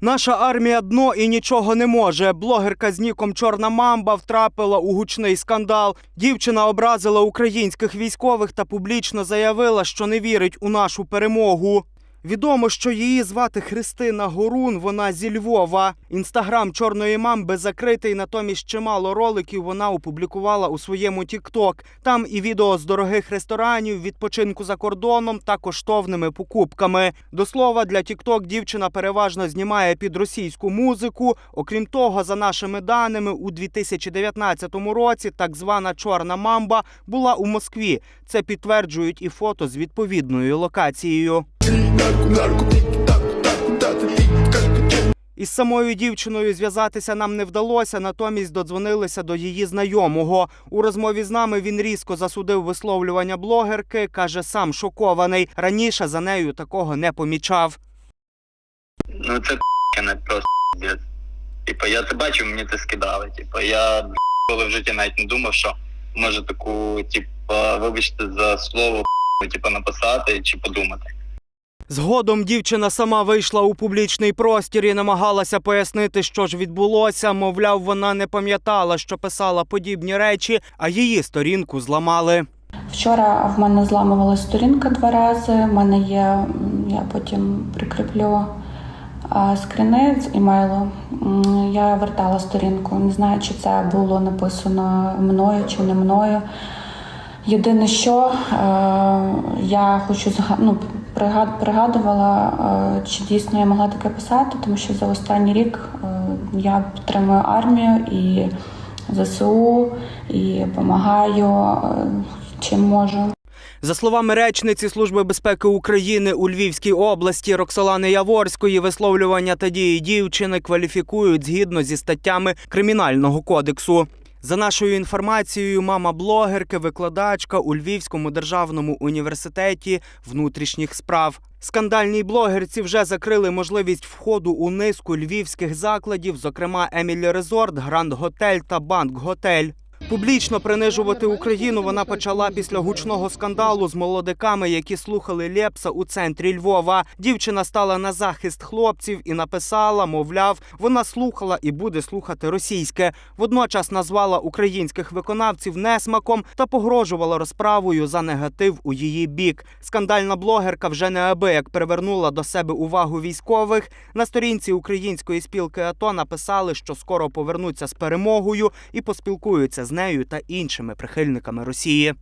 Наша армія дно і нічого не може. Блогерка з ніком Чорна Мамба втрапила у гучний скандал. Дівчина образила українських військових та публічно заявила, що не вірить у нашу перемогу. Відомо, що її звати Христина Горун. Вона зі Львова. Інстаграм чорної мамби закритий. Натомість чимало роликів вона опублікувала у своєму Тікток. Там і відео з дорогих ресторанів, відпочинку за кордоном та коштовними покупками. До слова, для Тікток дівчина переважно знімає під російську музику. Окрім того, за нашими даними, у 2019 році так звана чорна мамба була у Москві. Це підтверджують і фото з відповідною локацією. Із самою дівчиною зв'язатися нам не вдалося, натомість додзвонилися до її знайомого. У розмові з нами він різко засудив висловлювання блогерки. каже, сам шокований. Раніше за нею такого не помічав. Ну це не просто. Типа я це бачив, мені це скидали. Типа я коли в житті навіть не думав, що може таку, типа, вибачте за слово, типа написати чи подумати. Згодом дівчина сама вийшла у публічний простір і намагалася пояснити, що ж відбулося. Мовляв, вона не пам'ятала, що писала подібні речі, а її сторінку зламали. Вчора в мене зламувалася сторінка два рази. У мене є, я потім прикріплю скріни з імейлу. Я вертала сторінку. Не знаю, чи це було написано мною чи не мною. Єдине, що е, я хочу ну, пригад- пригадувала, е, чи дійсно я могла таке писати, тому що за останній рік е, я підтримую армію і ЗСУ і допомагаю е, чим можу. За словами речниці Служби безпеки України у Львівській області Роксолани Яворської, висловлювання та дії дівчини кваліфікують згідно зі статтями Кримінального кодексу. За нашою інформацією, мама блогерки, викладачка у Львівському державному університеті внутрішніх справ. Скандальній блогерці вже закрили можливість входу у низку львівських закладів, зокрема Емілі Резорт, Гранд Готель та Банк Готель. Публічно принижувати Україну вона почала після гучного скандалу з молодиками, які слухали Лепса у центрі Львова. Дівчина стала на захист хлопців і написала, мовляв, вона слухала і буде слухати російське. Водночас назвала українських виконавців несмаком та погрожувала розправою за негатив у її бік. Скандальна блогерка вже неабияк привернула до себе увагу військових. На сторінці української спілки АТО написали, що скоро повернуться з перемогою і поспілкуються з нею та іншими прихильниками Росії.